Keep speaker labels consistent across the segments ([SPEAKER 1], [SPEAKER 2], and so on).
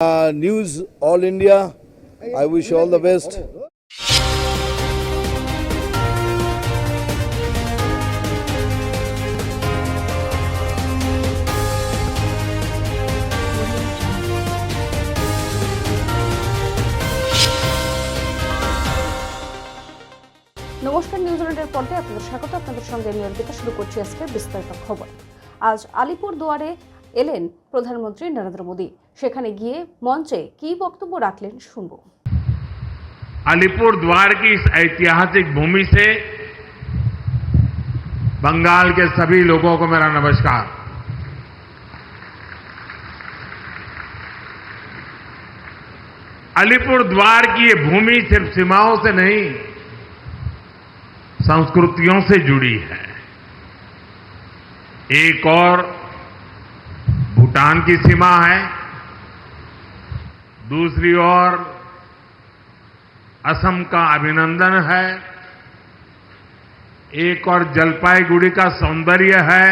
[SPEAKER 1] Uh, news All India. I wish all the best.
[SPEAKER 2] নমস্কার নিউজিল্যান্ডের পর্দায় আপনাদের স্বাগত আপনাদের সঙ্গে আমি শুরু করছি আজকে বিস্তারিত খবর আজ আলিপুর দুয়ারে এলেন প্রধানমন্ত্রী নরেন্দ্র মোদী সেখানে গিয়ে মঞ্চে কী বক্তব্য রাখলেন শুনবো
[SPEAKER 3] अलीपुर द्वार की इस ऐतिहासिक भूमि से बंगाल के सभी लोगों को मेरा नमस्कार अलीपुर द्वार की ये भूमि सिर्फ सीमाओं से नहीं संस्कृतियों से जुड़ी है एक और भूटान की सीमा है। दूसरी ओर, असम का अभिनंदन है। एक और जलपाईगुड़ी का सौंदर्य है।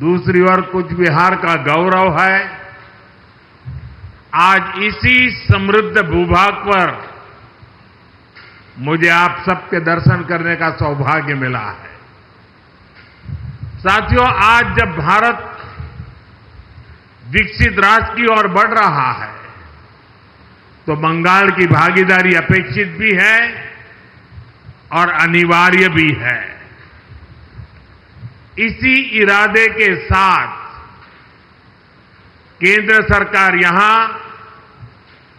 [SPEAKER 3] दूसरी ओर, कुछ बिहार का गौरव है। आज इसी समृद्ध भूभाग पर मुझे आप सबके दर्शन करने का सौभाग्य मिला है। साथियों, आज जब भारत विकसित राष्ट्र की ओर बढ़ रहा है। तो बंगाल की भागीदारी अपेक्षित भी है और अनिवार्य भी है। इसी इरादे के साथ केंद्र सरकार यहाँ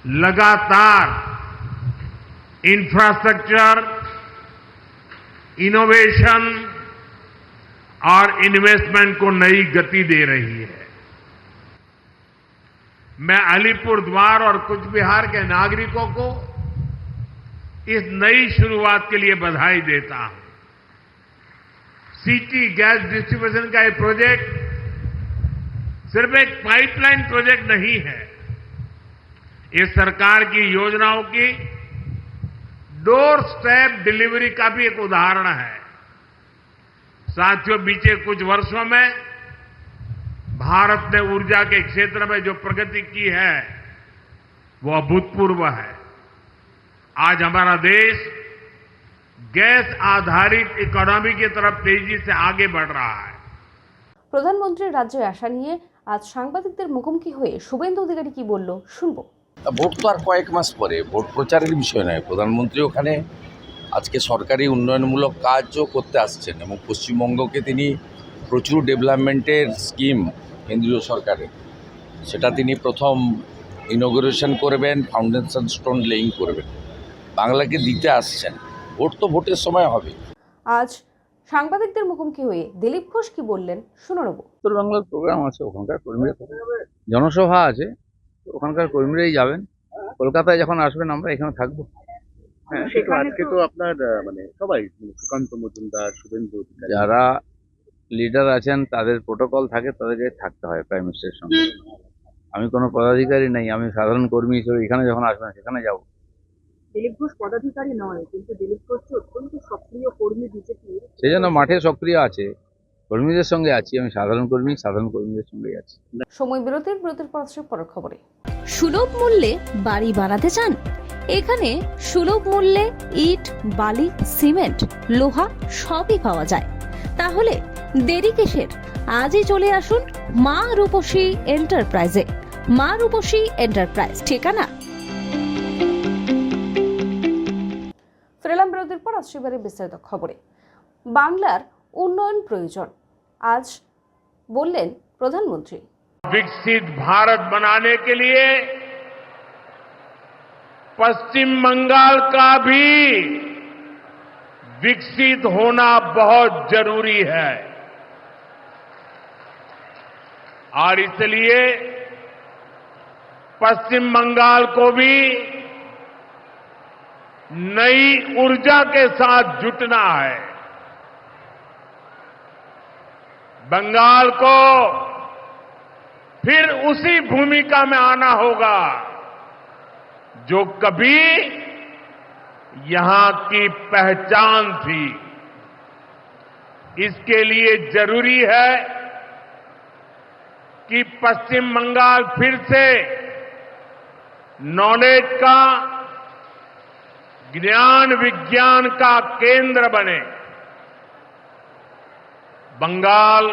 [SPEAKER 3] लगातार इंफ्रास्ट्रक्चर इनोवेशन और इन्वेस्टमेंट को नई गति दे रही है। मैं अलीपुर द्वार और कुछ बिहार के नागरिकों को इस नई शुरुआत के लिए बधाई देता हूँ। सिटी गैस डिस्ट्रीब्यूशन का ये प्रोजेक्ट सिर्फ़ एक पाइपलाइन प्रोजेक्ट नहीं है। ये सरकार की योजनाओं की डोर स्टेप डिलीवरी का भी एक उदाहरण है। साथियों, बीते कुछ वर्षों में भारत ने ऊर्जा के क्षेत्र में जो प्रगति की है वो अभूतपूर्व है आज हमारा देश गैस आधारित इकोनॉमी की तरफ तेजी से आगे बढ़ रहा है
[SPEAKER 2] প্রধানমন্ত্রীর রাজ্যে আসা নিয়ে আজ সাংবাদিকদের মুখোমুখি হয়ে শুভেন্দু অধিকারী কি বলল শুনবো
[SPEAKER 4] তা ভোট তো আর কয়েক মাস পরে ভোট প্রচারের বিষয় নয় প্রধানমন্ত্রী ওখানে আজকে সরকারি উন্নয়নমূলক কাজও করতে আসছেন এবং পশ্চিমবঙ্গকে তিনি প্রচুর ডেভেলপমেন্টের স্কিম কেন্দ্রীয় সরকারের। সেটা তিনি প্রথম ইনোগ্রেশন করবেন ফাউন্ডেশন স্টোন লেইং করবেন। বাংলাকে দিতে আসছেন। ভোট তো ভোটের সময় হবে।
[SPEAKER 2] আজ সাংবাদিকদের মুখোমুখি হয়ে দিলীপ ঘোষ কি বললেন শুনে নেব।
[SPEAKER 5] উত্তর বাংলার প্রোগ্রাম আছে ওখানকার কর্মীরা জনসভা আছে তো ওখানকার কর্মীরাই যাবেন। কলকাতায় যখন আসবেন আমরা এখানে থাকব।
[SPEAKER 6] হ্যাঁ আজকে তো আপনার মানে সবাই সুকান্ত মজুমদার শুভেন্দু
[SPEAKER 5] যারা লিডার আছেন তাদের প্রোটোকল থাকে তাদেরকে থাকতে হয় প্রাইম মিনিস্টারের সঙ্গে। আমি কোনো পদাধিকারী নেই আমি সাধারণ কর্মী হিসেবে এখানে যখন আসবেন সেখানে যাব।
[SPEAKER 7] দিলীপ ঘোষ পদাধিকারী নয় কিন্তু দিলীপ ঘোষ অত্যন্ত সক্রিয় কর্মী বিজেপির
[SPEAKER 5] সেই জন্য মাঠে সক্রিয় আছে কর্মীদের সঙ্গে আছি আমি সাধারণ কর্মী সাধারণ কর্মীদের সঙ্গেই আছি।
[SPEAKER 2] সময় বিরতির বিরতির পর পরের খবরে।
[SPEAKER 8] সুলভ মূল্যে বাড়ি বানাতে চান? এখানে সুলভ মূল্যে ইট বালি সিমেন্ট লোহা সবই পাওয়া যায়। তাহলে দেরি কিসের আজই চলে আসুন মা রূপসী এন্টারপ্রাইজে মা রূপসী এন্টারপ্রাইজ ঠিকানা
[SPEAKER 2] ফেরালাম বিরতির পর আসছে এবারে বিস্তারিত খবরে বাংলার উন্নয়ন প্রয়োজন আজ বললেন প্রধানমন্ত্রী
[SPEAKER 3] विकसित भारत बनाने के लिए पश्चिम बंगाल का भी विकसित होना बहुत जरूरी है और इसलिए पश्चिम बंगाल को भी नई ऊर्जा के साथ जुटना है। बंगाल को फिर उसी भूमिका में आना होगा जो कभी यहाँ की पहचान थी। इसके लिए ज़रूरी है कि पश्चिम बंगाल फिर से नॉलेज का, ज्ञान विज्ञान का केंद्र बने। बंगाल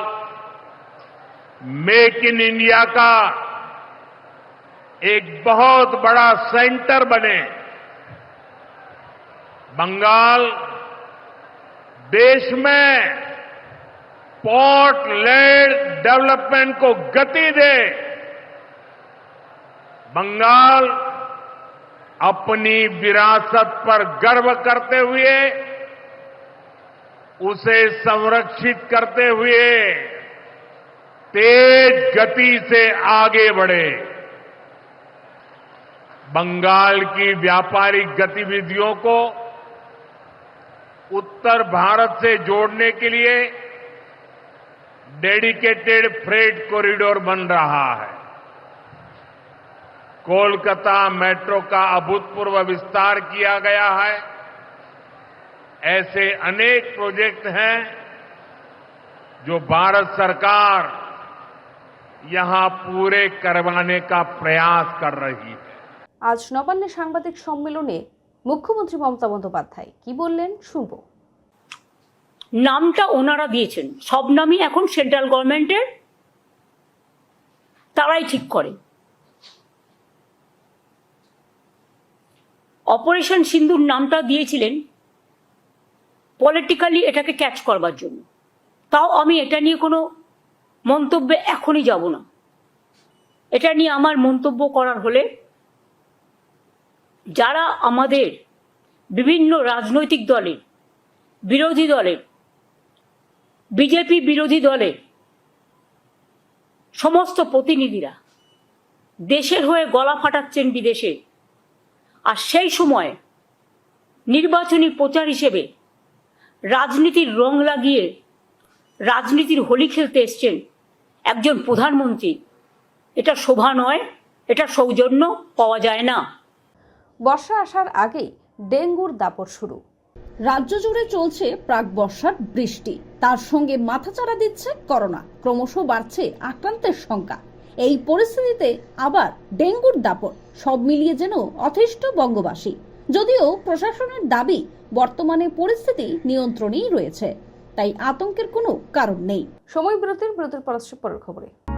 [SPEAKER 3] मेक इन इंडिया का एक बहुत बड़ा सेंटर बने। बंगाल देश में पोर्ट लेड डेवलपमेंट को गति दे। बंगाल अपनी विरासत पर गर्व करते हुए, उसे संरक्षित करते हुए तेज गति से आगे बढ़े। बंगाल की व्यापारिक गतिविधियों को उत्तर भारत से जोड़ने के लिए डेडिकेटेड फ्रेट कॉरिडोर बन रहा है कोलकाता मेट्रो का अभूतपूर्व विस्तार किया गया है ऐसे अनेक प्रोजेक्ट हैं जो भारत सरकार यहां पूरे करवाने का प्रयास कर रही है
[SPEAKER 2] আজ নবান্নে সাংবাদিক সম্মেলনে মুখ্যমন্ত্রী মমতা বন্দ্যোপাধ্যায় কি বললেন শুনবো
[SPEAKER 9] নামটা ওনারা দিয়েছেন। সব নামই এখন সেন্ট্রাল গভর্নমেন্টের তারাই ঠিক করে। অপারেশন সিন্ধুর নামটা দিয়েছিলেন পলিটিক্যালি এটাকে ক্যাচ করবার জন্য। তাও আমি এটা নিয়ে কোনো মন্তব্যে এখনই যাব না। এটা নিয়ে আমার মন্তব্য করার হলে যারা আমাদের বিভিন্ন রাজনৈতিক দলের, বিরোধী দলের বিজেপি বিরোধী দলের সমস্ত প্রতিনিধিরা দেশের হয়ে গলা ফাটাচ্ছেন বিদেশে। আর সেই সময় নির্বাচনী প্রচার হিসেবে রাজনীতির রং লাগিয়ে রাজনীতির হোলি খেলতে এসছেন একজন প্রধানমন্ত্রী। এটা শোভা নয়, এটা সৌজন্য, পাওয়া যায় না।
[SPEAKER 2] বর্ষা আসার আগেই ডেঙ্গুর দাপট শুরু।
[SPEAKER 8] রাজ্য জুড়ে চলছে প্রাক বর্ষার বৃষ্টি। তার সঙ্গে মাথাচাড়া দিচ্ছে করোনা। ক্রমশ বাড়ছে আক্রান্তের সংখ্যা। এই পরিস্থিতিতে আবার ডেঙ্গুর দাপট, সব মিলিয়ে যেন অথেষ্ট বঙ্গবাসী। যদিও প্রশাসনের দাবি, বর্তমানে পরিস্থিতি নিয়ন্ত্রণেই রয়েছে। তাই আতঙ্কের কোনো কারণ নেই।
[SPEAKER 2] সময় বিরতির বিরতির পরামর্শ পরের খবরে।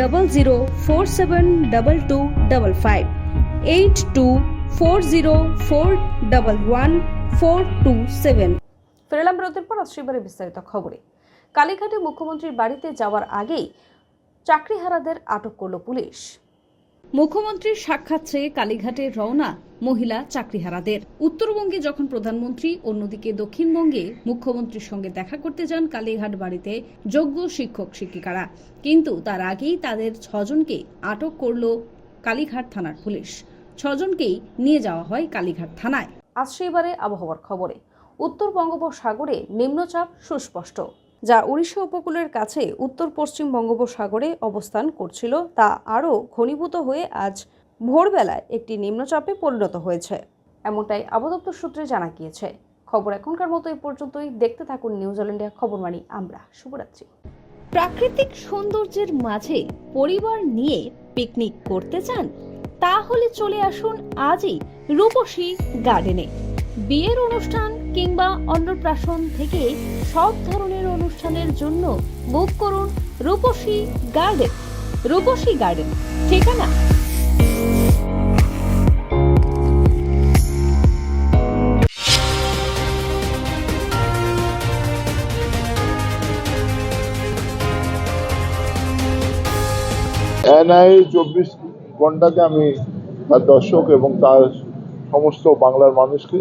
[SPEAKER 8] double zero four seven double two double five eight two four zero four double one four two seven
[SPEAKER 2] ফেরালাম বিরতির পর শ্রীবারে বিস্তারিত খবরে। কালীঘাটে মুখ্যমন্ত্রীর বাড়িতে যাওয়ার আগেই চাকরিহারাদের আটক করল পুলিশ।
[SPEAKER 8] মুখ্যমন্ত্রীর সাক্ষাৎ চেয়ে কালীঘাটে রওনা মহিলা চাকরিহারাদের। উত্তরবঙ্গে যখন প্রধানমন্ত্রী, অন্যদিকে দক্ষিণবঙ্গে মুখ্যমন্ত্রীর সঙ্গে দেখা করতে যান কালীঘাট বাড়িতে যোগ্য শিক্ষক, শিক্ষিকারা। কিন্তু তার আগেই তাদের ছজনকে আটক করল কালীঘাট থানার পুলিশ। ছজনকেই নিয়ে যাওয়া হয় কালীঘাট থানায়।
[SPEAKER 2] আজ সেইবারে আবহাওয়ার খবরে। উত্তর বঙ্গোপসাগরে নিম্নচাপ সুস্পষ্ট। যা উড়িষ্যা উপকূলের কাছে উত্তর পশ্চিম বঙ্গোপসাগরে অবস্থান করছিল, তা আরও ঘনীভূত হয়ে আজ ভোরবেলায় একটি নিম্নচাপে পরিণত হয়েছে। এমনটাই আবদপ্তর সূত্রে জানা গিয়েছে। খবর এখনকার মতো এই পর্যন্তই। দেখতে থাকুন নিউজ ইন্ডিয়া খবর মানি আমরা শুভরাত্রি।
[SPEAKER 8] প্রাকৃতিক সৌন্দর্যের মাঝে পরিবার নিয়ে পিকনিক করতে চান? তাহলে চলে আসুন আজই রূপসী গার্ডেনে। বিয়ের অনুষ্ঠান কিংবা অন্নপ্রাশন থেকে সব ধরনের অনুষ্ঠানের জন্য বুক করুন রূপসী গার্ডেন রূপসী গার্ডেন ঠিকানা?
[SPEAKER 10] এনআই চব্বিশ ঘন্টাতে আমি তার দর্শক এবং তার সমস্ত বাংলার মানুষকে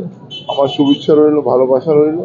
[SPEAKER 10] আমার শুভেচ্ছা রইল, ভালোবাসা রইল।